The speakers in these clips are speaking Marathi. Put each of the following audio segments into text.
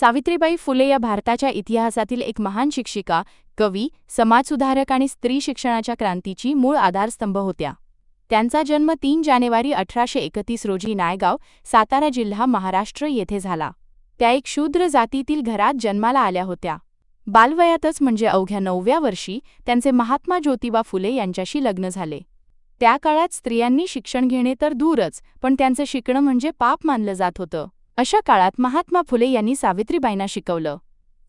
सावित्रीबाई फुले या भारताच्या इतिहासातील एक महान शिक्षिका कवी समाजसुधारक आणि स्त्री शिक्षणाच्या क्रांतीची मूळ आधारस्तंभ होत्या. त्यांचा जन्म तीन जानेवारी अठराशे एकतीस रोजी नायगाव सातारा जिल्हा महाराष्ट्र येथे झाला. त्या एक शूद्र जातीतील घरात जन्माला आल्या होत्या. बालवयातच म्हणजे अवघ्या नवव्या वर्षी त्यांचे महात्मा ज्योतिबा फुले यांच्याशी लग्न झाले. त्या काळात स्त्रियांनी शिक्षण घेणे तर दूरच पण त्यांचं शिकणं म्हणजे पाप मानलं जात होतं. अशा काळात महात्मा फुले यांनी सावित्रीबाईंना शिकवलं.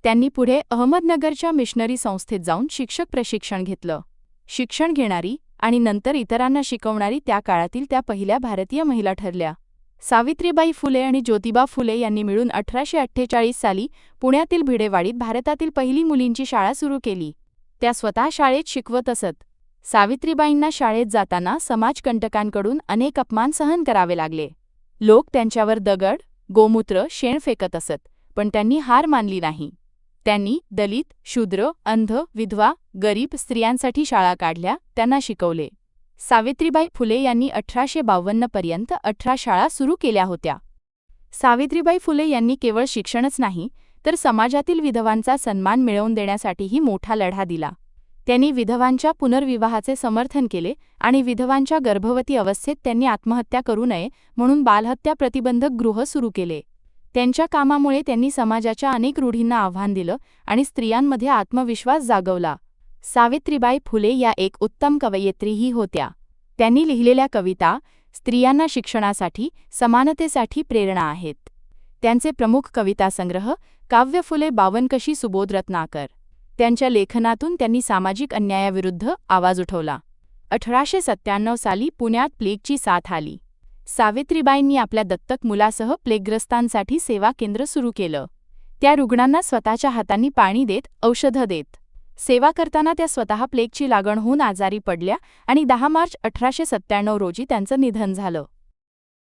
त्यांनी पुढे अहमदनगरच्या मिशनरी संस्थेत जाऊन शिक्षक प्रशिक्षण घेतलं. शिक्षण घेणारी आणि नंतर इतरांना शिकवणारी त्या काळातील त्या पहिल्या भारतीय महिला ठरल्या. सावित्रीबाई फुले आणि ज्योतिबा फुले यांनी मिळून अठराशे अठ्ठेचाळीस साली पुण्यातील भिडेवाडीत भारतातील पहिली मुलींची शाळा सुरू केली. त्या स्वतः शाळेत शिकवत असत. सावित्रीबाईंना शाळेत जाताना समाजकंटकांकडून अनेक अपमान सहन करावे लागले. लोक त्यांच्यावर दगड गोमूत्र शेण फेकत असत पण त्यांनी हार मानली नाही. त्यांनी दलित शूद्र अंध विधवा गरीब स्त्रियांसाठी शाळा काढल्या त्यांना शिकवले. सावित्रीबाई फुले यांनी अठराशे बावन्नपर्यंत अठरा शाळा सुरू केल्या होत्या. सावित्रीबाई फुले यांनी केवळ शिक्षणच नाही तर समाजातील विधवांचा सन्मान मिळवून देण्यासाठीही मोठा लढा दिला. त्यांनी विधवांच्या पुनर्विवाहाचे समर्थन केले आणि विधवांच्या गर्भवती अवस्थेत त्यांनी आत्महत्या करू नये म्हणून बालहत्या प्रतिबंधक गृह सुरू केले. त्यांच्या कामामुळे त्यांनी समाजाच्या अनेक रूढींना आव्हान दिलं आणि स्त्रियांमध्ये आत्मविश्वास जागवला. सावित्रीबाई फुले या एक उत्तम कवयित्रीही होत्या. त्यांनी लिहिलेल्या कविता स्त्रियांना शिक्षणासाठी समानतेसाठी प्रेरणा आहेत. त्यांचे प्रमुख कवितासंग्रह काव्य फुले बावनकशी सुबोध रत्नाकर. त्यांच्या लेखनातून त्यांनी सामाजिक अन्यायाविरुद्ध आवाज उठवला. अठराशे सत्त्याण्णव साली पुण्यात प्लेगची साथ आली. सावित्रीबाईंनी आपल्या दत्तक मुलासह प्लेगग्रस्तांसाठी सेवा केंद्र सुरू केलं. त्या रुग्णांना स्वतःच्या हातांनी पाणी देत औषधं देत. सेवा करताना त्या स्वतः प्लेगची लागण होऊन आजारी पडल्या आणि दहा मार्च अठराशे सत्त्याण्णव रोजी त्यांचं निधन झालं.